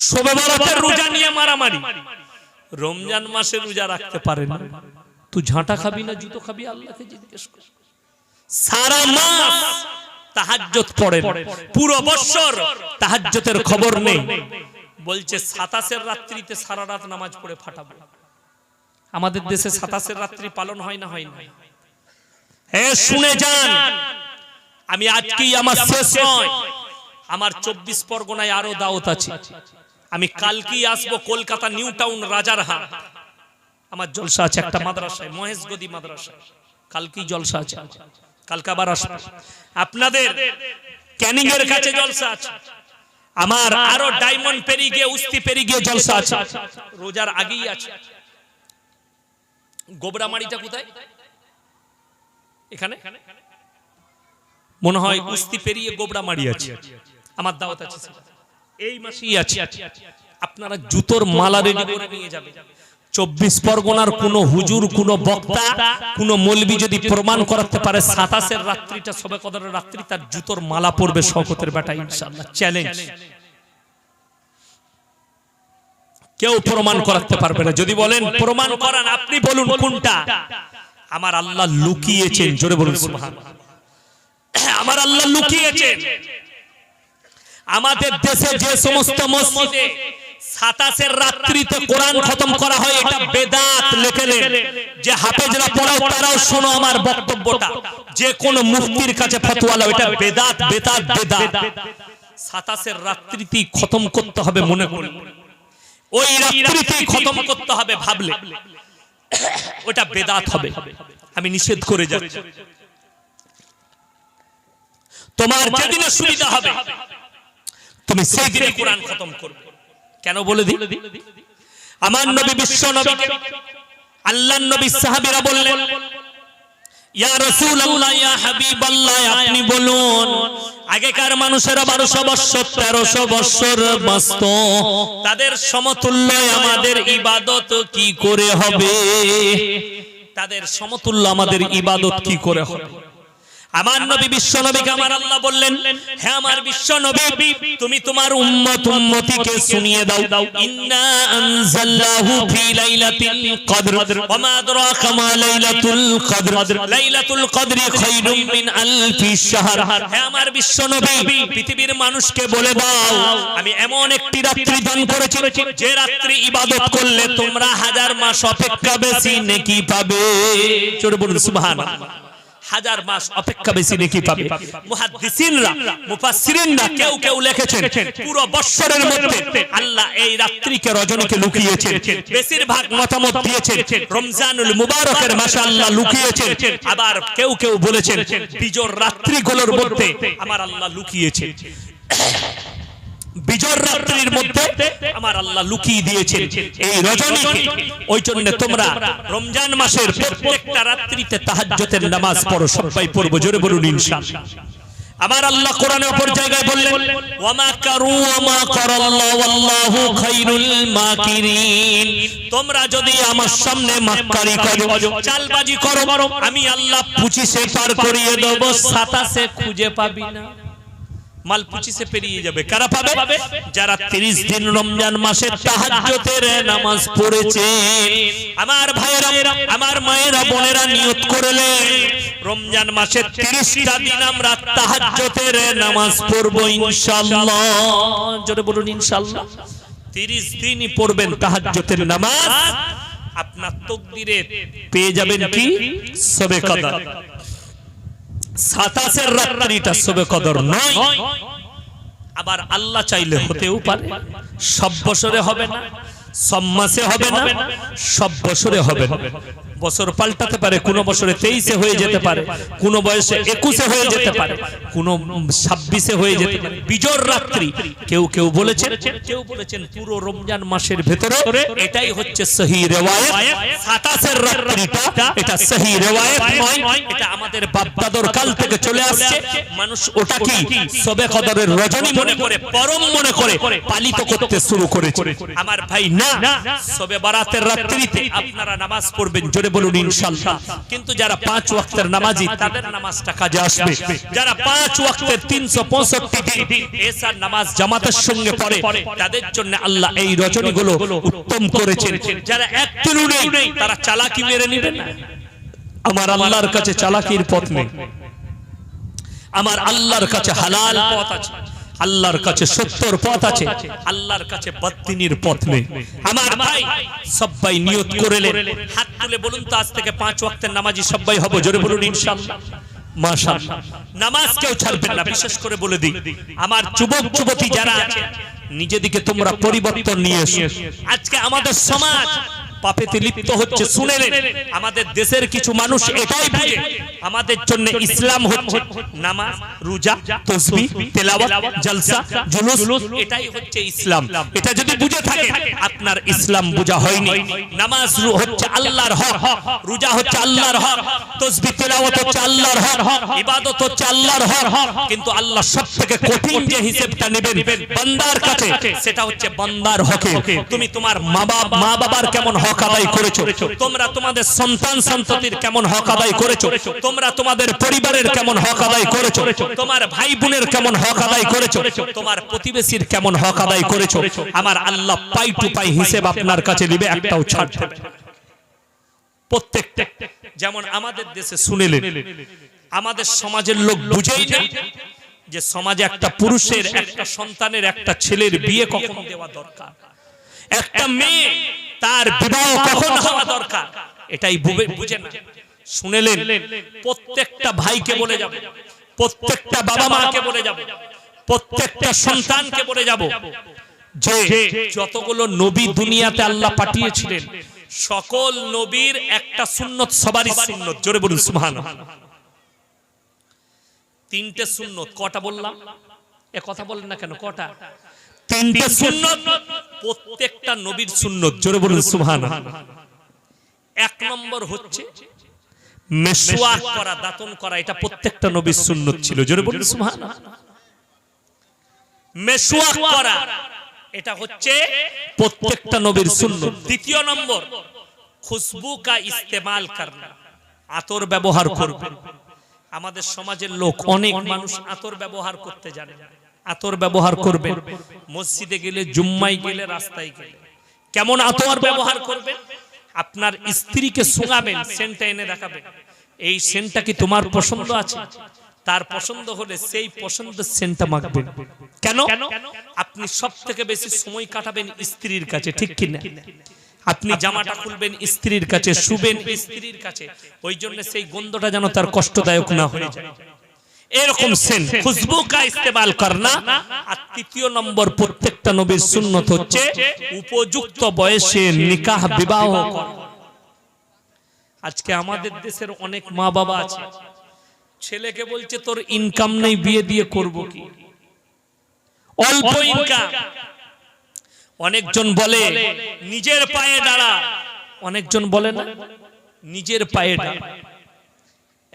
শোবে বরাতের রোজা নিয়ে মারামারি। রমজান মাসে রোজা রাখতে পারে না। তুই ঝাঁটা খাবি না জুতো খাবি আল্লাহকে জিজ্ঞেস কর। সারা মাস তাহাজ্জত পড়ে পুরো তাহাজ্জতের খবর নেই। বলছে সাতাশের রাত্রিতে সারা রাত নামাজ পড়ে ফাটাবো। আমাদের দেশে সাতাশের রাত্রি পালন হয় না হয় না। হ্যাঁ শুনে যান। আমি আজকেই আমার শেষ নয়। আমার চব্বিশ পরগনায় আরও দাওত আছে। আমি কালকেই আসব কলকাতা নিউ টাউন রাজারহাট। আমার জলসা আছে একটা মাদ্রাসায় মহেশগদি মাদ্রাসায় কালকেই জলসা আছে। কালকে আবার আসব। আপনাদের ক্যানিং এর কাছে জলসা আছে। আমার আরও ডায়মন্ড পেরি গিয়ে উস্তি পেরি গিয়ে জলসা আছে। রোজার আগেই আছে। গোবরামারিটা কোথায়? এখানে? মনে হয় কুস্তি পেরিয়ে গোবরামারি আছে। আমার দাওয়াত আছে। এই মাসেই আছে। আপনারা জুতোর মালা রেডি করে নিয়ে যাবেন। চব্বিশ পরগনার কোন হুজুর কোন বক্তা কোন মলবি যদি প্রমাণ করাতে পারে সাতাশের রাত্রিটা সবে কদরের রাত্রি তার জুতোর মালা পড়বে শকতের বেটা ইনশাআল্লাহ চ্যালেঞ্জ কেউ প্রমাণ করাতে পারবে না। যদি বলেন প্রমাণ করান আপনি বলুন কোনটা? আমার আল্লাহ লুকিয়েছেন জোরে বলুন আমার আল্লাহ লুকিয়েছেন। আমাদের দেশে যে সমস্ত মসজিদে সাতাশের রাত্রিতে কোরআন খতম করা হয় এটা বেদাত লেখেলেন যে হাফেজরা পড়াও তারাও শোনো আমার বক্তব্যটা। যে কোন মুফতির কাছে ফতোয়া লাও এটা বেদাত বেদাত বেদাত। সাতাশের রাত্রিতেই খতম করতে হবে মনে করে ওই রাত্রিতেই খতম করতে হবে ভাবলে। ওটা বেদাত হবে। আমি নিষেধ করে যাচ্ছি। তোমার যেদিনে সুবিধা হবে তুমি সেই দিনে কোরআন খতম করবে। কেন বলে দিই? আমার নবী বিশ্ব নবীকে আল্লাহর নবী সাহাবীরা বললেন ইয়া রাসূলুল্লাহ ইয়া হাবিবাল্লাহ আপনি বলুন আগেকার মানুষেরা বারোশো বৎসর তেরোশো বৎসর বাঁচত। তাদের সমতুল্য আমাদের ইবাদত কি করে হবে? তাদের সমতুল্য আমাদের ইবাদত কি করে হবে? আমার নবী বিশ্ব নবীকে আমার আল্লাহ বললেন হ্যাঁ আমার বিশ্ব নবী তুমি তোমার উম্মত উম্মতিকে শুনিয়ে দাও। ইন্না আনজালনাহু ফি লাইলাতিল কদর ওয়া মা আদরাকা মা লাইলাতুল কদর। লাইলাতুল কদরি খায়রুম মিন আলফি শাহর। হ্যাঁ আমার বিশ্ব নবী পৃথিবীর মানুষকে বলে দাও আমি এমন একটি রাত্রি দান করেছি যে রাত্রি ইবাদত করলে তোমরা হাজার মাস অপেক্ষা বেশি নেকি পাবে। জোরে বলুন সুবহানাল্লাহ। হাজার মাস অপেক্ষা বেশি নাকি পাবে। মুহাদ্দিসিনরা মুফাসসিরিনরা কেউ কেউ লিখেছেন পুরো বৎসরের মধ্যে আল্লাহ এই রাত্রিকে রজনীকে লুকিয়েছেন। বেশিরভাগ মতামত দিয়েছেন। রমজানুল মুবারকের মাসে আল্লাহ লুকিয়েছেন। আবার কেউ কেউ বলেছেন বিজোর রাত্রিগুলোর মধ্যে। আমার আল্লাহ লুকিয়েছেন। বিজয় রাত্রির মধ্যে আমার আল্লাহ লুকিয়ে দিয়েছেন। এই রজনীকে। ওই জন্য তোমরা রমজান মাসের প্রত্যেকটা রাত্রিতে তাহাজ্জুদের নামাজ পড়ো সবাই পড়ব, জোরে বলুন ইনশাআল্লাহ। আমার আল্লাহ কোরআনের অপর জায়গায় বললেন, ওয়ামা কারু ওয়ামা করাল্লাহ ওয়াল্লাহু খায়রুল মাকিরিন। তোমরা যদি আমার সামনে মাক্কারি করো, চালবাজি করো, আমি আল্লাহ 25 পার করিয়ে দেব 27 খুঁজে পাবি না। মাল পঁচিশে পেরিয়ে যাবে। কারা পাবে? যারা তিরিশ দিন রমজান মাসে তাহাজ্জুদের নামাজ পড়েছে আমার ভাইয়েরা, আমার মায়েরা, বোনেরা নিয়ত করলেন, রমজান মাসে তিরিশটা দিন আমরা তাহাজ্জুদের নামাজ পড়ব ইনশাআল্লাহ। জোরে বলুন, ইনশাআল্লাহ। তিরিশ দিনই পড়বেন তাহাজ্জুদের নামাজ। আপনার তকদিরে পেয়ে যাবেন কি? সবে কদর সাতাশের রাত্রিটা সবে কদর নয়। আবার আল্লাহ চাইলে হতেও পারে। সব বছরে হবে না, সব মাসে হবে না, সব বছরে হবে না। বছর পাল্টাতে পারে কোন বছরে তেইশে হয়ে যেতে পারে কোন বয়সে একুশে হয়ে যেতে পারে কোন ছাব্বিশে হয়ে যেতে পারে। বিজোর রাত্রি কেউ কেউ বলেছেন কেউ বলেছেন পুরো রমজান মাসের ভেতরে এটাই হচ্ছে সহি রেওয়ায়েত। সাতাশের রাত্রিটা এটা সহি রেওয়ায়েত নয় এটা আমাদের বাপদাদর কাল থেকে চলে আসছে। মানুষ ওটা কি? সবে কদরের রজনী মনে করে পরম মনে করে পালিত করতে শুরু করেছে। আমার ভাই না সবে বারাতের রাত্রিতে আপনারা নামাজ পড়বেন জোরে জোরে বলুন ইনশাল্লাহ। কিন্তু যারা পাঁচ ওয়াক্তের নামাজি তাদের নামাজটা কাজে আসবে। যারা পাঁচ ওয়াক্তের তিনশো পঁয়ষট্টি দিন এসার নামাজ জামাতের সঙ্গে পড়ে তাদের জন্য আল্লাহ এই রজনীগুলো উত্তম করেছেন। যারা একটিরও নেই তারা চালাকি মেরে নেবেন না। আমার আল্লাহর কাছে চালাকির পথ নেই। আমার আল্লাহর কাছে হালাল পথ আছে। আল্লাহর কাছে সত্যর পথ আছে। আল্লাহর কাছে বত্তিনির পথ নেই। আমার ভাই সবাই নিয়ত করেলেন হাত তুলে বলুন তো, আজ থেকে পাঁচ ওয়াক্তের নামাজি সবাই হব, জোরে বলুন, ইনশাআল্লাহ। মাশাআল্লাহ। নামাজ কেউ ছাড়বেন না, বিশেষ করে বলে দিই। আমার যুবক, যুবতী যারা আছে, নিজেদিকে তোমরা পরিবর্তন নিয়ে এসো। আজকে আমাদের সমাজ পাপেতে লিপ্ত হচ্ছে, শুনেলেন। আমাদের দেশের কিছু মানুষ এটাই বুঝে। আমাদের জন্য ইসলাম হচ্ছে নামাজ, রোজা তসবিহ তেলাওয়াত, জলসা, জুলুস, এটাই হচ্ছে ইসলাম। এটা যদি বুঝে থাকে আপনার ইসলাম বোঝা হয়নি। নামাজ হচ্ছে আল্লাহর হক, রোজা হচ্ছে আল্লাহর হক তসবিহ তেলাওয়াত হচ্ছে আল্লাহর হক, ইবাদত হচ্ছে আল্লাহর হক। কিন্তু আল্লাহ সবথেকে কঠিন যে হিসেবটা নেবেন বান্দার কাছে, সেটা হচ্ছে বান্দার হকে। তুমি তোমার মা বাবা মা বাবার কেমন হক আদায় করেছ। তোমরা তোমাদের সন্তান সন্ততির কেমন হক আদায় করেছ? তোমরা তোমাদের পরিবারের কেমন হক আদায় করেছ? তোমার ভাই বোনের কেমন হক আদায় করেছ? তোমার প্রতিবেশীর কেমন হক আদায় করেছ? আমার আল্লাহ পাই টু পাই হিসেব আপনার কাছে দিবে একটাও ছাড়। প্রত্যেকটা যেমন আমাদের দেশে শুনেলেন আমাদের সমাজের লোক বুঝেই না যে সমাজে একটা পুরুষের একটা সন্তানের একটা ছেলের বিয়ে কখন দেওয়া দরকার? একটা মেয়ে তার বিবাহ কখন হওয়া দরকার? এটাই বুঝে না। শুনেলেন প্রত্যেকটা ভাইকে বলে যাব। প্রত্যেকটা বাবা মাকে বলে যাব। প্রত্যেকটা সন্তানকে বলে যাব। যে যতগুলো নবী দুনিয়াতে আল্লাহ পাঠিয়েছিলেন সকল নবীর একটা সুন্নত সবারই সুন্নত। জোরে বলুন সুবহানাল্লাহ। তিনটে সুন্নত কটা বললাম? এ কথা বলেন না কেন? কটা? তিনটে সুন্নত প্রত্যেকটা নবীর সুন্নত। জোরে বলুন সুবহানাল্লাহ। এক নম্বর হচ্ছে মেশওয়াক করা দাতন করা এটা প্রত্যেকটা নবীর সুন্নত ছিল। জোরে বলুন সুবহানাল্লাহ। মেশওয়াক করা এটা হচ্ছে প্রত্যেকটা নবীর সুন্নত। দ্বিতীয় নম্বর খুশবু কা ইস্তেমাল করনা আতর ব্যবহার করবে। আমাদের সমাজের লোক অনেক মানুষ আতর ব্যবহার করতে জানে না। আতর ব্যবহার করবে মসজিদে গেলে জুম্মাই গেলে, রাস্তায় গেলে। কেমন আতর ব্যবহার করবে আপনার স্ত্রীকে শুঙাবেন সেন্টটা এনে দেখাবেন। এই সেন্টটা কি তোমার পছন্দ আছে? তার পছন্দ হলে সেই পছন্দের সেন্টটা মাখবেন। কেন? আপনি সব থেকে বেশি সময় কাটাবেন স্ত্রীর কাছে, ঠিক কিনা আপনি জামাটা খুলবেন স্ত্রীর কাছে, শুবেন স্ত্রীর কাছে। ওই জন্য সেই গন্ধটা যেন তার কষ্টদায়ক না হয়ে। যায় এরকম সেন খুশবু কা ইস্তেমাল করনা। আর তৃতীয় নম্বর প্রত্যেকটা নবীর সুন্নত হচ্ছে উপযুক্ত বয়সে নিকাহ বিবাহ আজকে আমাদের দেশের অনেক মা বাবা আছে। ছেলেকে বলছে তোর ইনকাম নেই বিয়ে দিয়ে করব কি? অল্প ইনকাম অনেকজন বলে নিজের পায়ে দাঁড়া। অনেকজন বলে না নিজের পায়ে দাঁড়া।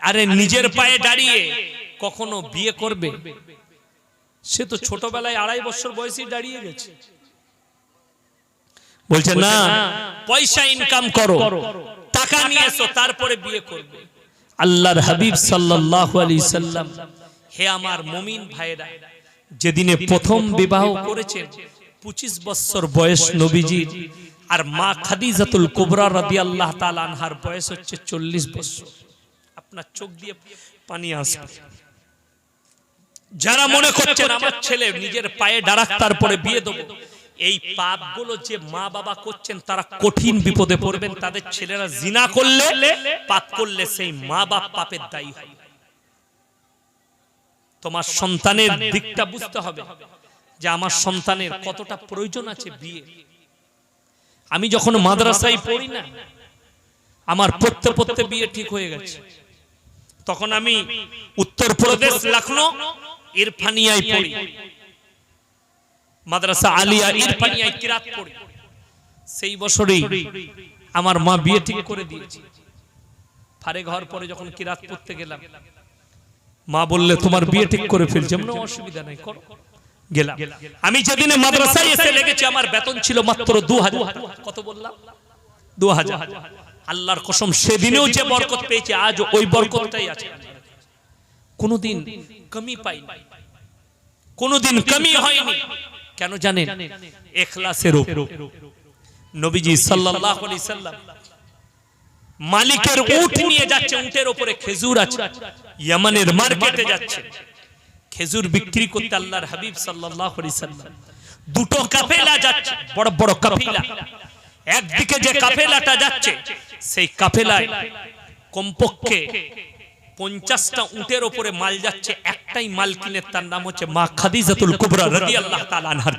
আরে নিজের পায়ে দাঁড়িয়ে কখনো বিয়ে করবে? সে তো ছোটবেলায় আড়াই বছর বয়সে দাঁড়িয়ে গেছে। বলছে, না, পয়সা ইনকাম করো, টাকা নিয়ে এসো, তারপরে বিয়ে করবে। আল্লাহর হাবিব সাল্লাল্লাহু আলাইহি সাল্লাম, হে আমার মুমিন ভাইরা যেদিনে প্রথম বিবাহ করেছেন, পঁচিশ বছর বয়স নবীজির, আর মা খাদিজাতুল কুবরা রাদিয়াল্লাহু তাআলা আনহার বয়স হচ্ছে চল্লিশ বছর। আপনার চোখ দিয়ে পানি আসবে। যারা মনে করছেন আমার ছেলে নিজের পায়ে দাঁড়াক তারপরে বিয়ে দেবো। এই পাপগুলো যে মা বাবা করছেন তারা কঠিন বিপদে পড়বেন। তাদের ছেলেরা জিনা করলে পাপ করলে সেই মা বাপ পাপের দায়ী হয়। তোমার সন্তানের দিকটা বুঝতে হবে যে আমার সন্তানের কতটা প্রয়োজন আছে বিয়ে। আমি যখন মাদ্রাসায় পড়ি না আমার পড়তে পড়তে বিয়ে ঠিক হয়ে গেছে। তখন আমি উত্তরপ্রদেশ লখনৌ ইরফানিয়ায় পড়ি। মাদ্রাসা আলিয়া ইরফানিয়ায় কিরাত পড়ি। সেই বছরেই আমার মা বিয়ে ঠিক করে দিয়েছে। ফারে ঘর পরে যখন কিরাত পড়তে গেলাম। মা বললে তোমার বিয়ে ঠিক করে ফেলছে কোনো অসুবিধা নাই করো। গেলাম। আমি যেদিনে মাদ্রাসায় এসে লেগেছি আমার বেতন ছিল মাত্র দু হাজার কত বললাম? দু হাজার আল্লাহর কসম সেদিনেও যে বরকত পেয়েছে আজ ওই বরকতটাই আছে। কোনোদিন কমি পাইনি। কোনোদিন কমি হয়নি। কেন জানেন? এখলাসের নবীজি সাল্লাল্লাহু আলাইহি সাল্লাম মালিকের উট নিয়ে যাচ্ছে, উটের উপরে খেজুর আছে। ইয়ামানের মার্কেটে যাচ্ছে। খেজুর বিক্রি করতে আল্লাহর হাবিব সাল্লাল্লাহু আলাইহি সাল্লাম দুটো কাফেলা যাচ্ছে, বড় বড় কাফেলা। একদিকে যে কাফেলাটা যাচ্ছে, সেই কাফেলায় কমপক্ষে পঞ্চাশটা উটের উপরে মাল যাচ্ছে, একটাই মাল কিনে তার নাম হচ্ছে মা খাদিজাতুল কুবরা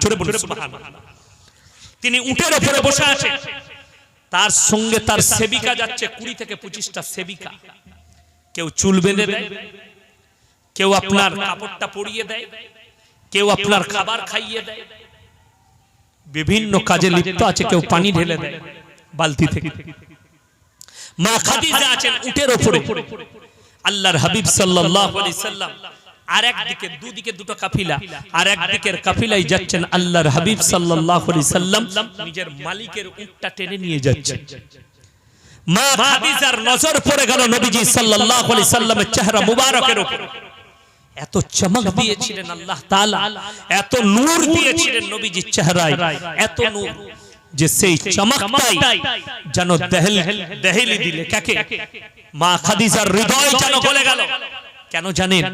জোরে বলুন, সুবহানাল্লাহ। তিনি উটের উপরে বসে আছেন তার সঙ্গে তার সেবিকা যাচ্ছে, কুড়ি থেকে পঁচিশটা সেবিকা। কেউ চুল বেঁধে দেয়, কেউ আপনার কাপড়টা পরিয়ে দেয়, কেউ আপনার খাবার খাইয়ে দেয়। বিভিন্ন কাজে লিপ্ত আছে, কেউ পানি ঢেলে দেয়, বালতি থেকে। মা খাদিজা আছেন উটের উপরে আল্লাহর হাবিব সাল্লাল্লাহু আলাইহি সাল্লাম। আর একদিকে দুদিকে দুটো কাফিলা। আর একদিকের কাফিলাই যাচ্ছেন আল্লাহর হাবিব সাল্লাল্লাহু আলাইহি সাল্লাম। নিজের মালিকের উটটা টেনে নিয়ে যাচ্ছেন। মা খাদিজার নজর পড়ে গেল নবীজি সাল্লাল্লাহু আলাইহি সাল্লামের চেহারা মুবারকের উপর। এত চমক দিয়েছিলেন আল্লাহ তাআলা। এত নূর দিয়েছিলেন নবীজির চেহারায়। এত নূর। যে সেই চমকটাই যেন দেহেল দেহেলি দিলে। কাকে? মা খাদিজার হৃদয় যেন গলে গেল। কেন জানেন?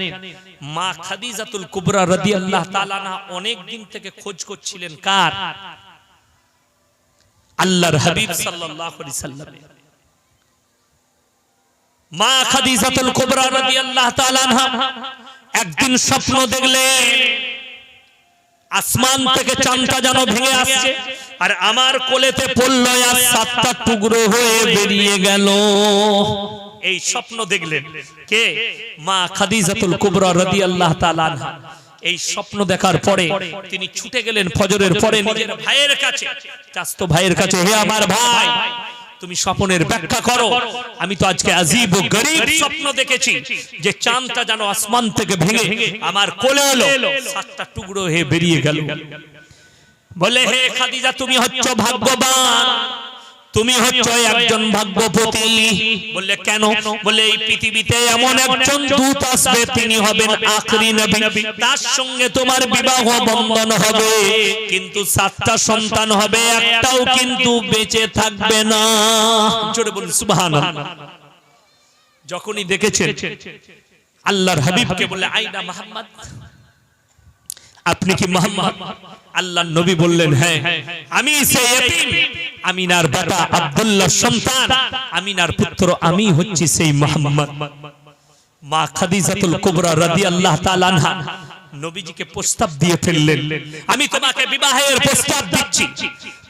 মা খাদিজাতুল কুবরা রাদিয়াল্লাহু তাআলা না অনেক দিন থেকে খোঁজ করছিলেন। কার? আল্লাহর হাবিব সাল্লাল্লাহু আলাইহি সাল্লাম মা খাদিজাতুল কুবরা রাদিয়াল্লাহু তাআলা একদিন স্বপ্ন দেখলেন। আসমান থেকে চাঁদটা যেন ভেঙে আসছে। আর আমার কোলেতে পড়ল আর সাতটা টুকরো হয়ে বেরিয়ে গেল। এই স্বপ্ন দেখলেন। কে? মা খাদিজাতুল কুবরা রাদিয়াল্লাহু তাআলা আনহা। এই স্বপ্ন দেখার পরে তিনি ছুটে গেলেন ফজরের পরে নিজের ভাইয়ের কাছে। চাস্তো ভাইয়ের কাছে হে আমার ভাই তুমি স্বপ্নের ব্যাখ্যা করো। আমি তো আজকে আজিব ও গরিব স্বপ্ন দেখেছি যে চাঁদটা যেন আসমান থেকে ভেঙে আমার কোলে এলো। সাতটা টুকরো হয়ে বেরিয়ে গেল। বলে হে খাদিজা তুমি হচ্ছ ভাগ্যবান। তুমি হচ্ছ একজন ভাগ্যপতি। বললে কেন? বলে এই পৃথিবীতে এমন একজন দূত আসবে তিনি হবেন আখরি নবী। তার সঙ্গে তোমার বিবাহ বন্ধন হবে। কিন্তু সাতটা সন্তান হবে একটাও কিন্তু বেঁচে থাকবে না। জোরে বলুন সুবহানাল্লাহ। যখনই দেখেছেন আল্লাহর হাবিবকে বলে আইনা মোহাম্মদ। আপনি কি মোহাম্মদ? আল্লাহর নবী বললেন হ্যাঁ আমি সেই আমিনার বাবা আব্দুল্লাহ সন্তান। আমিনার পুত্র আমি হচ্ছি সেই মোহাম্মদ। মা খাদিজাতুল কুবরা রাদিয়াল্লাহু তাআলা আনহা নবীজিকে প্রস্তাব দিয়ে ফেললেন, আমি তোমাকে বিবাহের প্রস্তাব দিচ্ছি।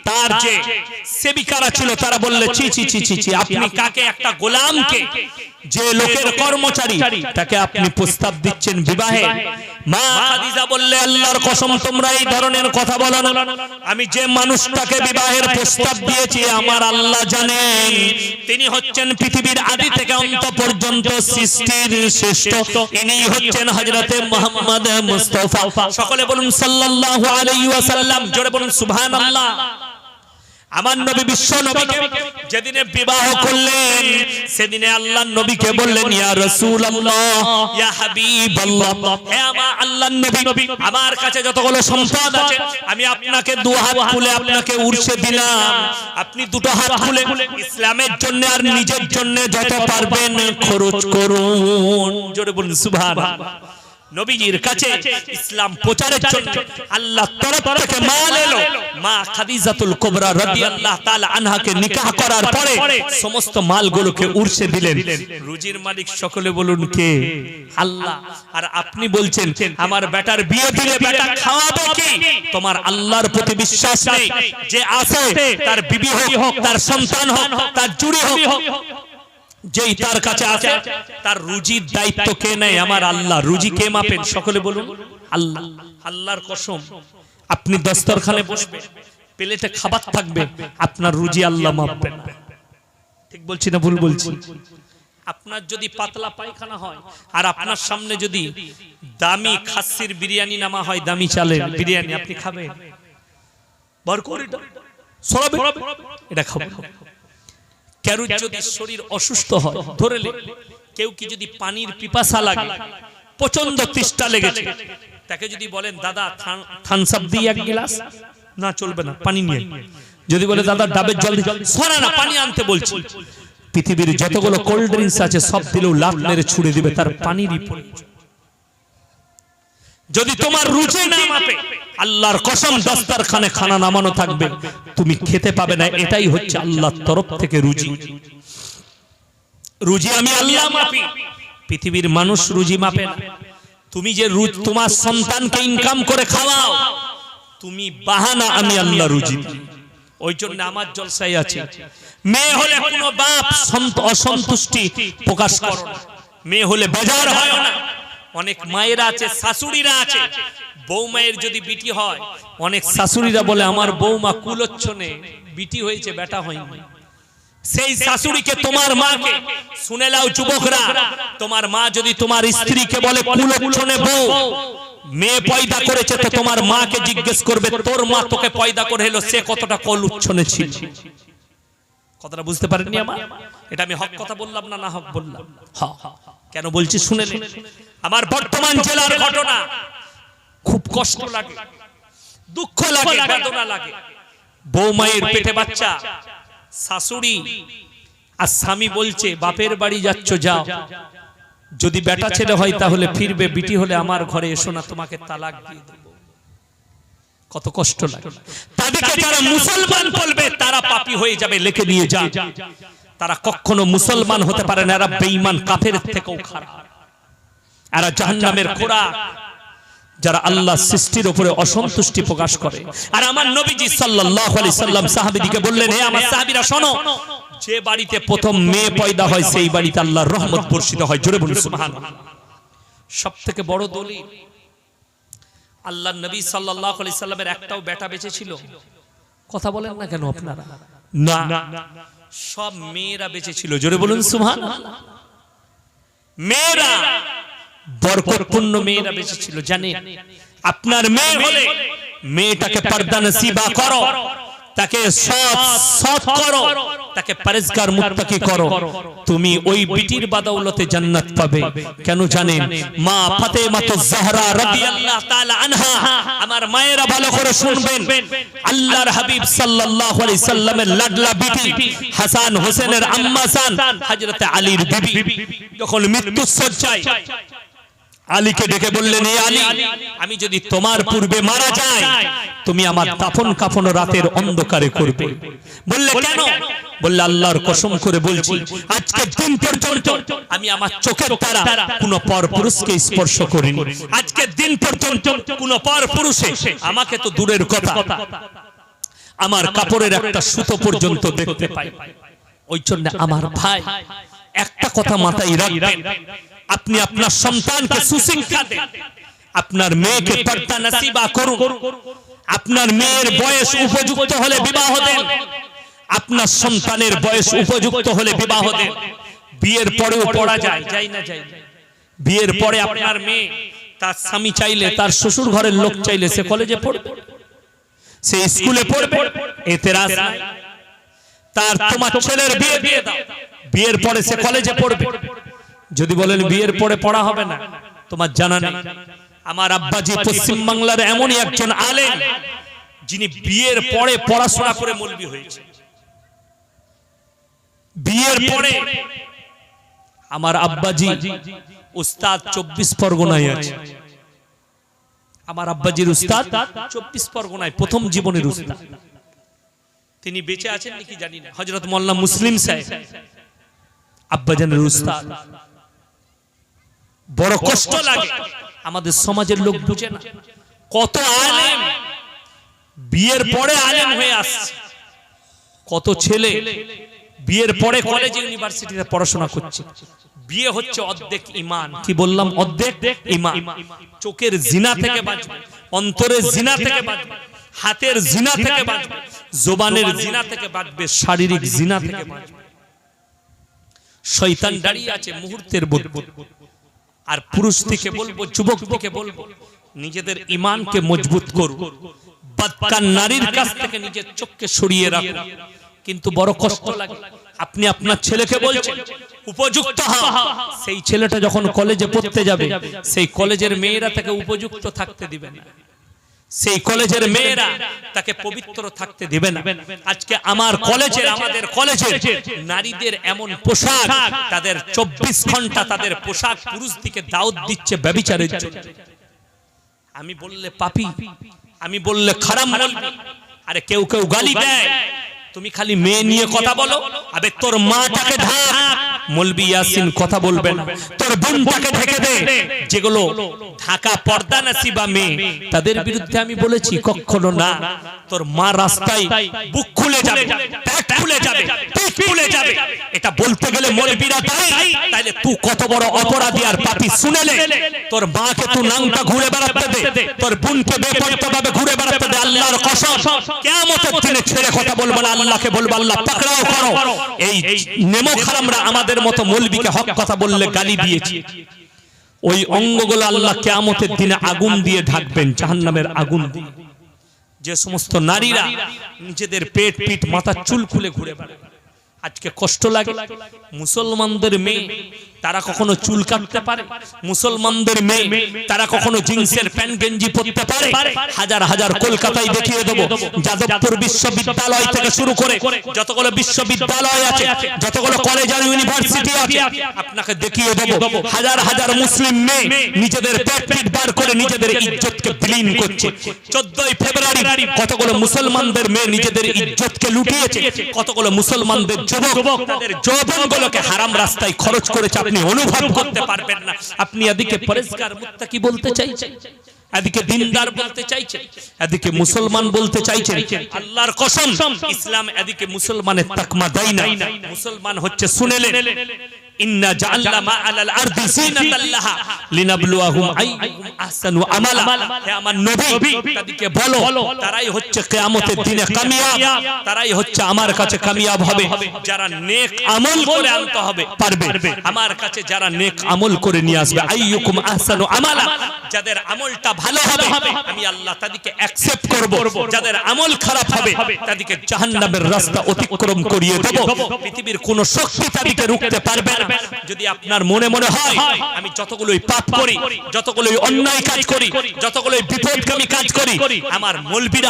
তার যে সেবিকারা ছিল তারা বললে চি চি চি চি চি আপনি কাকে একটা গোলামকে যে লোকের কর্মচারী তাকে আপনি প্রস্তাব দিচ্ছেন বিবাহে? মা খাদিজা বললে আল্লাহর কসম তোমরা এই ধরনের কথা বলো না। আমি যে মানুষটাকে বিবাহের প্রস্তাব দিয়েছি আমার আল্লাহ জানেন তিনি হচ্ছেন পৃথিবীর আদি থেকে অন্ত পর্যন্ত সৃষ্টির শ্রেষ্ঠ। ইনি হচ্ছেন হযরতে মুহাম্মদ মুস্তাফা। সকলে বলুন সাল্লাল্লাহু আলাইহি ওয়াসাল্লাম। জোরে বলুন সুবহানাল্লাহ। আমার নবী বিশ্ব নবীকে যেদিনে বিবাহ করলেন, সেদিনে আল্লাহ নবীকে বললেন, ইয়া রাসূলুল্লাহ, ইয়া হাবিবাল্লাহ, হে আমার আল্লাহর নবী, আমার কাছে যতগুলো সম্পদ আছে, আমি আপনাকে দু হাত খুলে আপনাকে উড়ছে দিলাম। আপনি দুটো হাত খুলে ইসলামের জন্য আর নিজের জন্য যত পারবেন খরচ করুন। জোরে বলুন, সুবহানাল্লাহ। নবীজির কাছে ইসলাম প্রচারের জন্য আল্লাহ তরফ থেকে মাল এলো। মা খাদিজাতুল কুবরা রাদিয়াল্লাহু তাআলা আনহাকে নিকাহ করার পরে সমস্ত মালগুলোকে উড়ছে দিলেন। রুজির মালিক সকলে বলুন কে? আল্লাহ। আর আপনি বলছেন, আমার বেটার বিয়ে দিলে বেটা খাওয়াবে কি? তোমার আল্লাহর প্রতি বিশ্বাস নেই। যে আছে, তার বিবি হোক, তার সন্তান হোক, তার জুড়ি হোক যেই তার কাছে আছে, তার রুজির দায়িত্ব কে নেয়? আমার আল্লাহ। রুজি কে মাপেন? সকলে বলুন। আল্লাহ। আল্লাহর কসম। আপনি দস্তরখানে বসবেন। প্লেটে খাবার থাকবে। আপনার রুজি আল্লাহ মাপবেন ঠিক বলছি না ভুল বলছি? আপনার যদি পাতলা পায়খানা হয়, আর আপনার সামনে যদি দামি খাসির বিরিয়ানি নামা হয়, দামি চালের বিরিয়ানি, আপনি খাবেন? বার এটা সরাবে এটা খাবেন কারও যদি শরীর অসুস্থ হয় ধরে লে কেউ কি যদি পানির পিপাসা লাগে প্রচণ্ড তৃষ্ণা লেগেছে। তাকে যদি বলেন দাদা থামস আপ দিয়ে এক গ্লাস? না চলবে না পানি নিয়ে যদি বলে দাদা ডাবের জল সরা না পানি আনতে বলছি। পৃথিবীর যতগুলো কোল্ড ড্রিঙ্কস আছে সব দিলেও লাভ মেরে ছুড়ে দিবে তার পানিরই প্রয়োজন যদি তোমার রুচি না মাপে আল্লাহর কসম দস্তারখানে খানা নামানো থাকবে। তুমি খেতে পাবে না এটাই হচ্ছে আল্লাহর তরফ থেকে রুজি। রুজি আমি আল্লাহ মাপি। পৃথিবীর মানুষ রুজি মাপে না। তুমি যে রুজ তোমার সন্তানকে ইনকাম করে খাওয়াও তুমি বাহানা আমি আল্লাহ রুজি। ওই জন্য আমার জলসাই আছে। মেয়ে হলে কোনো বাপ অসন্তুষ্টি প্রকাশ করো। মেয়ে হলে বাজার হয় না। অনেক মায়েরা আছে শাশুড়িরা আছে। বৌমায়ের যদি বিটি হয় অনেক শাশুড়িরা বলে আমার বৌমা কুলচ্ছনে বিটি হয়েছে বেটা হয়নি। সেই শাশুড়িকে তোমার মাকে শুনে নাও যুবকরা তোমার মা যদি তোমার স্ত্রীকে বলে কুলক্ষণে বউ মেয়ে পয়দা করেছে তো তোমার মাকে জিজ্ঞেস করবে তোর মা তোকে পয়দা করে এলো সে কতটা কল উচ্ছনে ছিল? কথাটা বুঝতে পারেননি আমার? এটা আমি হক কথা বললাম না না হক বললাম। কেন বলছি শুনে। আমার বর্তমান জেলার ঘটনা। খুব কষ্ট লাগে দুঃখ লাগে বেদনা লাগে। বৌমায়ের পেটে বাচ্চা শাশুড়ি আর স্বামী বলছে বাপের বাড়ি যাচ্ছ যাও। যদি বেটা ছেলে হয় তাহলে ফিরবে বিটি হলে আমার ঘরে এসো না তোমাকে তালাক দিয়ে দেব। কত কষ্ট লাগে। তাদেরকে যারা মুসলমান বলবে তারা পাপী হয়ে যাবে লিখে দিয়ে যা তারা কখনো মুসলমান হতে পারে না এরা বেঈমান কাফের থেকেও খারাপ। এরা জাহান্নামের খোরা যারা আল্লাহ সৃষ্টির উপরে অসন্তুষ্টি প্রকাশ করে। আর আমার নবীজি সাল্লাল্লাহু আলাইহি সাল্লাম সাহাবীদিকে বললেন হে আমার সাহাবীরা শোনো যে বাড়িতে প্রথম মেয়ে পয়দা হয় সেই বাড়িতে আল্লাহর রহমত বর্ষিত হয়। জোরে বলুন সুবহানাল্লাহ সবথেকে বড় দলিল আল্লাহ নবী সাল্লাল্লাহু আলাইহি সাল্লামের একটাও বেটা বেঁচে ছিল। কথা বলেন না কেন আপনারা? না সব মেয়েরা বেঁচে ছিল। জোরে বলুন সুবহানাল্লাহ মেয়েরা বরকতপূর্ণ মেয়েরা বেঁচে ছিল, জানে? আপনার মেয়ে হলে মেয়েটাকে পর্দা নসিবা করো, তাকে সৎ সৎ করো, তাকে পরেজগার মুত্তাকি করো। তুমি ওই বিটির বাদৌলতে জান্নাত পাবে। কেন জানেন? মা ফাতেমা তো জাহরা রাদিয়াল্লাহু তাআলা আনহা। আমার মায়েরা ভালো করে শুনবেন। আল্লাহর হাবিব সাল্লাল্লাহু আলাইহি সাল্লামের লাডলা বিটি হাসান হোসেনের আম্মা জান হযরতে আলীর বিবি। যখন মৃত্যু সজ্জায় আলীকে ডেকে বললেন "এ আলী আমি যদি তোমার পূর্বে মারা যাই তুমি আমার দাফন কাফন রাতের অন্ধকারে করবে। বললে কেন? বললে আল্লাহর কসম করে বলছি আজকে দিন পর্যন্ত আমি আমার চোখের তারা কোন পর পুরুষকে স্পর্শ করিনি। আজকে দিন পর্যন্ত কোন পর পুরুষে আমাকে তো দূরের কথা। আমার কাপড়ের একটা সুতো পর্যন্ত দেখতে পাই। ওই জন্য আমার ভাই একটা কথা মাথায় রাখবেন। আপনি আপনার সন্তানকে সুশিক্ষা দেন। আপনার মেয়েকে পর্দা নসিবা করুন। আপনার মেয়ের বয়স উপযুক্ত হলে বিবাহ দেন। আপনার সন্তানের বয়স উপযুক্ত হলে বিবাহ দেন। বিয়ের পরেও পড়া যায় যাই না যাই বিয়ের পরে আপনার মেয়ে তার স্বামী চাইলে তার শ্বশুর ঘরের লোক চাইলে সে কলেজে পড়বে। সে স্কুলে পড়বে। এতে রাজ নাই। তার তোমার ছেলের বিয়ে দিয়ে দাও। বিয়ের পরে সে কলেজে পড়বে। যদি বলেন বিয়ের পরে পড়া হবে না তোমার জানা নেই। আমার আব্বাজি পশ্চিম বাংলার এমনই একজন আলেম যিনি বিয়ের পরে পড়াশোনা করে মলবি হয়েছে। বিয়ের পরে আমার আব্বাজি উস্তাদ চব্বিশ পরগনায় আছে। আমার আব্বাজির উস্তাদ চব্বিশ পরগনায় প্রথম জীবনের উস্তাদ। তিনি বেঁচে আছেন নাকি জানি না। হজরত মোল্লা মুসলিম সাহেব। আব্বাজানের উস্তাদ। বড় কষ্ট লাগে। আমাদের সমাজের লোক বুঝে না। কত আলেম বিয়ের পরে আলেম হয়ে আসছে। কত ছেলে বিয়ের পরে কলেজ ইউনিভার্সিটিতে পড়াশোনা করছে। বিয়ে হচ্ছে অর্ধেক ইমান। কি বললাম? অর্ধেক ইমান। চোখের জিনা থেকে বাঁচবে। অন্তরের জিনা থেকে বাঁচবে। হাতের জিনা থেকে বাঁচবে। জোবানের জিনা থেকে বাঁচবে। শারীরিক জিনা থেকে বাঁচবে। শয়তান দাঁড়িয়ে আছে মুহূর্তের মধ্যে। আর পুরুষ থেকে বলব যুবক থেকে বলব নিজেদের ইমানকে মজবুত করুন। বদকার নারীর কাছ থেকে নিজের চোখকে সরিয়ে রাখুন। কিন্তু বড় কষ্ট লাগে। আপনি আপনার ছেলেকে বলছেন উপযুক্ত হ সেই ছেলেটা যখন কলেজে পড়তে যাবে সেই কলেজের মেয়েরা তাকে উপযুক্ত থাকতে দিবে না। সেই কলেজের মেয়েরা তাকে পবিত্র থাকতে দিবে না। আজকে আমার কলেজের আমাদের কলেজের নারীদের এমন পোশাক তাদের চব্বিশ ঘণ্টা তাদের পোশাক পুরুষ দিকে দাওয়াত দিচ্ছে ব্যবিচারের জন্য। আমি বললে পাপি আমি বললে খারাপ বলবি। আরে কেউ কেউ গালি দেয়। তুমি খালি মেয়ে নিয়ে কথা বলো। আবে তোর মাটাকে ঢাক। মলবি তোর না। মা তাই। নাংটা ঘুরে বেড়াতে দে। তোর বোনকে ঘুরে বেড়াতে দে আল্লাহর কসম। ছেড়ে কথা বলব না, আল্লাহকে বলব, আল্লাহ পাকড়াও করো। এই নেমো খারামরা আমাদের মতো মলবিকে হক কথা বললে গালি দিয়েছি। ওই অঙ্গগুলো আল্লাহ কেয়ামতের দিনে আগুন দিয়ে ঢাকবেন, জাহান্নামের আগুন যে সমস্ত নারীরা নিজেদের পেট পিঠ মাথা চুল খুলে ঘুরে বেড়ায় আজকে কষ্ট লাগে। মুসলমানদের মেয়ে, তারা কখনো চুল কাটতে পারে? মুসলমানদের মেয়ে, তারা কখনো জিন্সের প্যান্ট, গেঞ্জি পরতে পারে? হাজার হাজার কলকাতায় দেখিয়ে দেবো, যাদবপুর বিশ্ববিদ্যালয় থেকে শুরু করে যতগুলো বিশ্ববিদ্যালয় আছে, যতগুলো কলেজ আর ইউনিভার্সিটি আছে, আপনাকে দেখিয়ে দেবো, হাজার হাজার মুসলিম মেয়ে নিজেদের পেট বার করে নিজেদের ইজ্জতকে বিলীন করছে। চোদ্দই ফেব্রুয়ারি কতগুলো মুসলমানদের মেয়ে নিজেদের ইজ্জতকে লুটিয়েছে, কতগুলো মুসলমানদের যুবক তাদের যৌবনগুলোকে হারাম রাস্তায় খরচ করেছে আপনি অনুভব করতে পারবেন না। আপনি এদিকে পরিষ্কার মুত্তাকি বলতে চাইছেন এদিকে দিনদার বলতে চাইছেন এদিকে মুসলমান বলতে চাইছেন। আল্লাহর কসম ইসলাম এদিকে মুসলমানের তাকমা দেয় না। মুসলমান হচ্ছে শুনেলেন ইন্না জাআলনা আলাল আরদি লিনাবলুয়াহুম আইয়ুহুম আহসানু আমালা হে আমার নবী তাদেরকে বলো তারাই হচ্ছে কিয়ামতের দিনে কামিয়াব তারাই হচ্ছে আমার কাছে কামিয়াব হবে যারা নেক আমল করে আনতে হবে পারবে আমার কাছে যারা নেক আমল করে নিয়ে আসবে আইয়ুকুম আহসানু আমালা যাদের আমলটা ভালো হবে আমি আল্লাহ তাদেরকে অ্যাকসেপ্ট করব যাদের আমল খারাপ হবে তাদেরকে জাহান্নামের রাস্তা অতিক্রম করিয়ে দেব পৃথিবীর কোন শক্তি তাদেরকে রুখতে পারবে না যদি আপনার মনে মনে হয়, আমি যতগুলোই পাপ করি, যতগুলোই অন্যায় কাজ করি, যতগুলোই বিপদগামী কাজ করি, আমার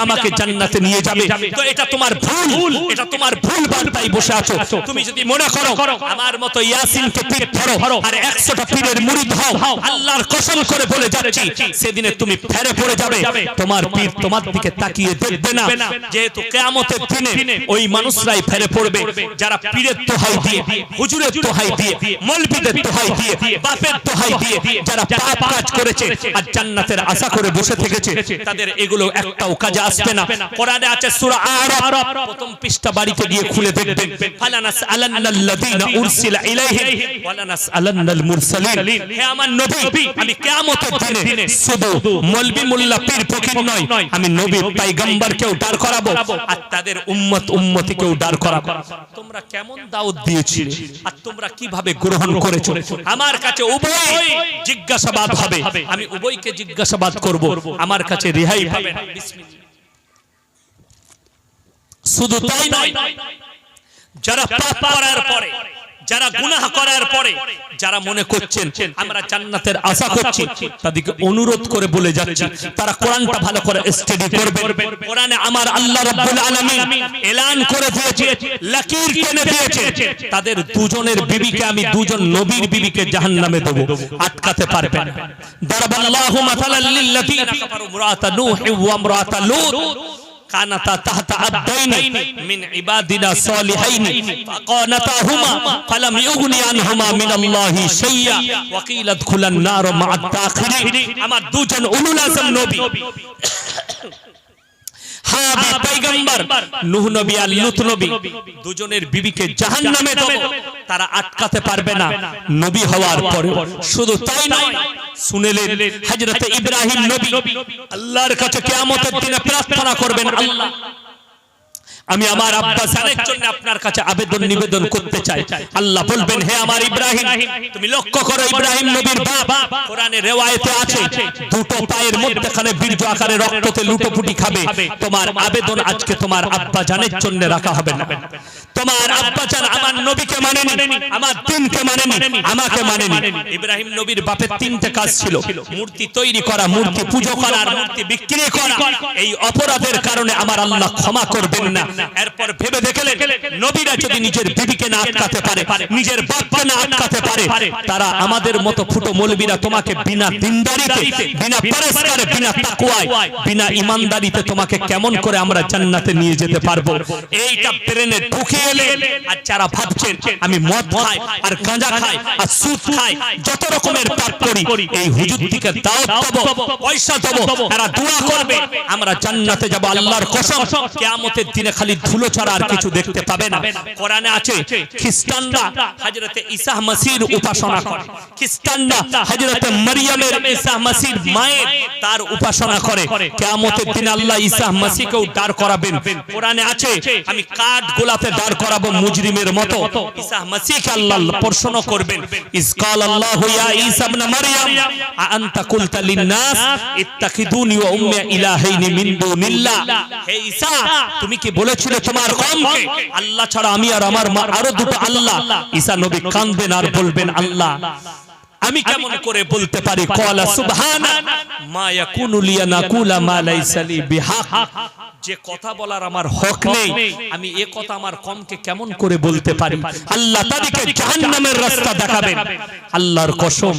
আমাকে জান্নাতে নিয়ে যাবে। তো এটা তোমার ভুল, এটা তোমার ভুল বার্তায় বসে আছো। তুমি যদি মনে করো, আমার মতো ইয়াসিনকে পীর ধরো, আর একশোটা পীরের মুরিদ হও, আল্লাহর কসম করে বলে যাচ্ছি, সেদিনে তুমি ফেরে পড়ে যাবে। তোমার পীর তোমার দিকে তাকিয়ে দেখবে না, যেহেতু কেয়ামতের দিনে ওই মানুষরাই ফেরে পড়বে, যারা পীরের দোহাই দিয়ে, হুজুরের দোহাই দিয়ে মলবিদের দোহাই দিয়ে বাপের দোহাই দিয়ে যারা পাপ কাজ করেছে আর জান্নাতের আশা করে বসে থেকেছে তাদের এগুলো একটাও কাজে আসবে না। কোরআনে আছে সূরা আরাফ প্রথম পৃষ্ঠা বাড়িতে গিয়ে খুলে দেখবেন। ফালানাস আলান্নাল্লাযীনা উরসিলা ইলাইহিম। ওয়ালানাস আলান্নাল মুরসালিন। হে আমার নবী আমি কিয়ামতের দিনে শুধু মলবি মোল্লা পীর ফকির নয় আমি নবী পয়গম্বরকেও দাঁড় করাবো আর তাদের উম্মত উম্মতিকেও দাঁড় করাবো। তোমরা কেমন দাওয়াত দিয়েছিলে? আর তোমরা কীভাবে গ্রহণ করেছ। আমার কাছে উভয় জিজ্ঞাসাবাদ হবে। আমি উভয়কে জিজ্ঞাসাবাদ করব। আমার কাছে রেহাই পাবে শুধু তাই নয় যারা পাপ করার পরে যারা গুনাহ করার পরে যারা মনে করছেন আমরা জান্নাতের আশা করছি তাদেরকে অনুরোধ করে বলে যাচ্ছি। তারা কোরআনটা ভালো করে স্টাডি করবে কোরআনে আমার আল্লাহ রাব্বুল আলামিন এলান করে দিয়েছে। লাকির টেনে দিয়েছে। তাদের দুজনের বিবিকে আমি দুজন নবীর বিবিকে জাহান্নামে দেব। আটকাতে পারবে না। দারাবাল্লাহু মাসালাল লিল্লাযিনা কাফারু মুরাতা নূহ ওয়া মুরাতা লূত কানাতা তাহতা আদাইন মিন ইবাদিনা সলিহাইন ফাকানাতাহুমা ফালাম ইউগনি আনহুমা মিন আল্লাহি শাইয়া ওয়া কিলা দখুলান নার মা আত আমার দুজন উলুল আজম নবী হাবি পয়গম্বর নূহ নবী আর লূত নবী দুজনের বিবিকে জাহান্নামে দেব। তারা আটকাতে পারবে না। নবী হওয়ার পরে শুধু তাই নয় শুনেলেন হযরত ইব্রাহিম নবী। আল্লাহর কাছে কিয়ামতের দিনে প্রার্থনা করবেন আল্লাহ। আমি আমার আব্বা জানের জন্য আপনার কাছে আবেদন নিবেদন করতে চাই। আল্লাহ বলবেন হে আমার ইব্রাহিম তুমি লক্ষ্য করো ইব্রাহিম নবীর বাপ। কোরআনে রেওয়ায়েতে আছে দুটো পায়ের মধ্যখানে বীর্য আকারে রক্ততে লুটোপুটি খাবে। তোমার আবেদন আজকে তোমার আব্বা জানের জন্য রাখা হবে না। তোমার আব্বা জান আমার নবীকে মানেনি আমার দিনকে মানেনি আমাকে মানেনি। ইব্রাহিম নবীর বাপের তিনটে কাজ ছিল মূর্তি তৈরি করা মূর্তি পুজো করা মূর্তি বিক্রি করা এই অপরাধের কারণে আমার আল্লাহ ক্ষমা করবেন না এরপর ভেবে দেখলেন নবীরা যদি নিজের বিবিকে না আটকাতে পারে নিজের বাপকে না আটকাতে পারে তারা আমাদের মতো ফুটো মৌলবীরা তোমাকে বিনা দিনদারিতে বিনা পরস্কারে বিনা তাকুয়ায় বিনা ইমানদারিতে তোমাকে কেমন করে আমরা জান্নাতে নিয়ে যেতে পারব? এইটা ব্রেনে ঢুকিয়ে এলে আর যারা ভাবছেন আমি মদ খাই আর গাঁজা খাই আর সুদ খাই যত রকমের পাপ করি এই হুজুর থেকে দাওয়াত দেবো পয়সা দেবো তারা দোয়া করবে আমরা জান্নাতে যাব আল্লাহর কসম কিয়ামতের দিনে খালি ধুলো ছাড়া আর কিছু দেখতে পাবে না। কোরআনে আছে, খ্রিস্টানরা হযরতে ঈসা মসির উপাসনা করে। খ্রিস্টানরা হযরতে মারিয়ামের ঈসা মসির মায়ের তার উপাসনা করে। কিয়ামতের দিনে আল্লাহ ঈসা মসিকেও দাঁড় করাবেন। কোরআনে আছে, আমি কাঠ গোলাপে দাঁড় করাবো মুজরিমের মতো। ঈসা মসিকে আল্লাহ প্রশ্ন করবেন ইসকাল আল্লাহু ইয়া ঈসা ইবনে মারইয়াম আ আনতা কুলতা লিন-নাস? ইত্তাখিদুনি ওয়া উম্মি ইলাহাইনি মিন দুনিল্লাহ। হে ঈসা, তুমি কি বলেছিলে তোমার কওমকে আল্লাহ ছাড়া আমি আর আমার মা আরও দুটো আল্লাহ। ঈসা নবী কাঁদবেন আর বলবেন আল্লাহ। আমি কেমন করে বলতে পারি? কলা সুবহানা, মা ইয়াকুনু লিয়া নাকুলা মা লাইসা লি বিহাক। যে কথা বলার আমার হক নেই, আমি এ কথা আমার কমকে কেমন করে বলতে পারি? আল্লাহ তাদেরকে জাহান্নামের রাস্তা দেখাবেন। আল্লাহর কসম,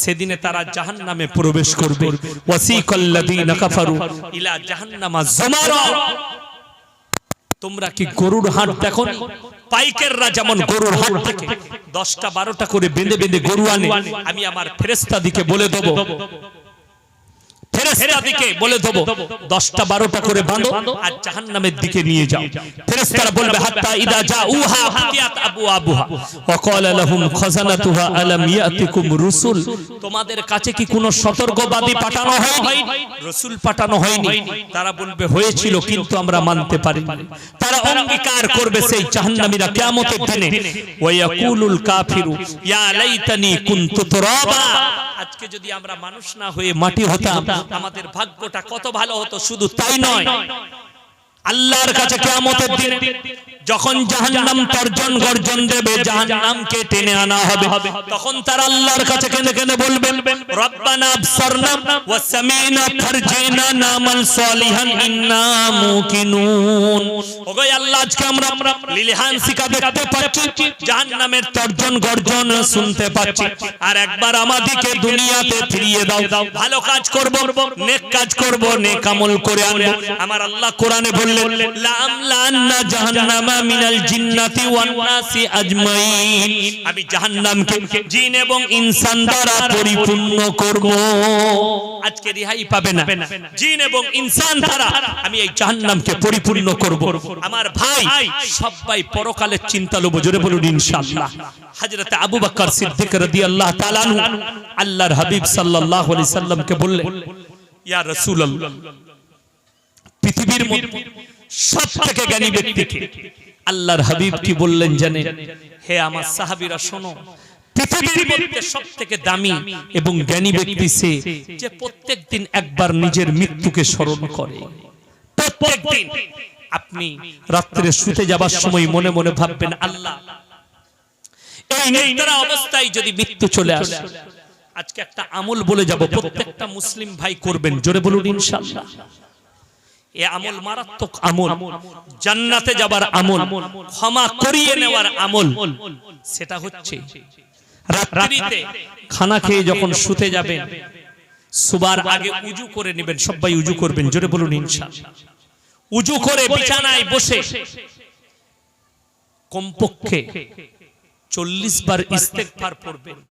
সেদিনে তারা জাহান্নামে প্রবেশ করবে। ওয়াসিকাল্লাযীনা কাফারু ইলা জাহান্নামা যুমারা। তোমরা কি গরুর হাট দেখো পাইকেররা যেমন গরুর হাট থেকে দশটা বারোটা করে বেঁধে বেঁধে গরু আনে, আমি আমার ফেরেস্তা দিকে বলে দেবো ফেরেস্তাদিকে বলে দেব দশটা বারোটা করে বাঁধো আর জাহান্নামের দিকে নিয়ে যাও। ফেরেস্তারা বলবে হাত্তা ইদা যা উহা হাকিয়াত আবু আবুহা। ওয়াকাল লাহুম খাজানাতুহা আলাম ইয়াতিকুম রুসুল। তোমাদের কাছে কি কোনো সতর্কবাদী পাঠানো হয়নি? রসুল পাঠানো হয়নি। তারা বলবে হয়েছিল কিন্তু আমরা মানতে পারি তারা অঙ্গীকার করবে সেই জাহান্নামীরা কিয়ামতের দিনে। ওয়াকুলুল কাফিরু ইয়া লাইতানি কুনতু তুরাবা। আজকে যদি আমরা মানুষ না হয়ে মাটি হতাম। আমাদের ভাগ্যটা কত ভালো হতো শুধু তাই নয়। আল্লাহর কাছে কিয়ামতের দিন যখন জাহান্নাম তর্জন গর্জন দেবে, জাহান্নামকে টেনে আনা হবে। তখন তার আল্লাহর কাছে কেঁদে কেঁদে বলবেন, রব্বানা আবসারনা ওয়া সামিনা ফারজিনা নামাল সালিহান, ইন্না মুকিনুন। ওগো আল্লাহ, আজকে আমরা লিলহান শিকা দেখতে পাচ্ছি, জাহান্নামের তর্জন গর্জন শুনতে পাচ্ছি। আর একবার আমাদেরকে দুনিয়াতে ফিরিয়ে দাও। ভালো কাজ করব, নেক কাজ করব, নেক আমল করে আনব। আমার আল্লাহ কোরআনে বললেন পরিপূর্ণ করব। আমার ভাই সবাই পরকালের চিন্তা লব জোরে বলুন, ইনশাআল্লাহ। হযরত আবু বকর সিদ্দিক রাদিয়াল্লাহু তাআলা আল্লাহর হাবিব সাল্লাল্লাহু আলাইহি সাল্লামকে বললেন, ইয়া রাসূলুল্লাহ পৃথিবীর সব থেকে জ্ঞানী ব্যক্তিকে আল্লাহর হাবিব কি বললেন জানেন? হে আমার সাহাবীরা, শোনো, পৃথিবীর মধ্যে দামি এবং জ্ঞানী ব্যক্তি সে যে একবার নিজের মৃত্যুকে স্মরণ করে। আপনি রাত্রে শুতে যাবার সময় মনে মনে ভাববেন, আল্লাহ, এই নির্তারা অবস্থায় যদি মৃত্যু চলে আসে, আজকে একটা আমল বলে যাব, প্রত্যেকটা মুসলিম ভাই করবেন, জোরে বলুন ইনশাআল্লাহ। এ আমল মারাত্মক আমল। জান্নাতে যাবার আমল। ক্ষমা করিয়ে নেওয়ার আমল। সেটা হচ্ছে রাত্রিতে খানা খেয়ে যখন শুতে যাবেন সুবার আগে উজু করে নেবেন সবাই উজু করবেন জোরে বলুন ইনশাআল্লাহ উজু করে বিছানায় বসে কমপক্ষে চল্লিশ বার পড়বেন।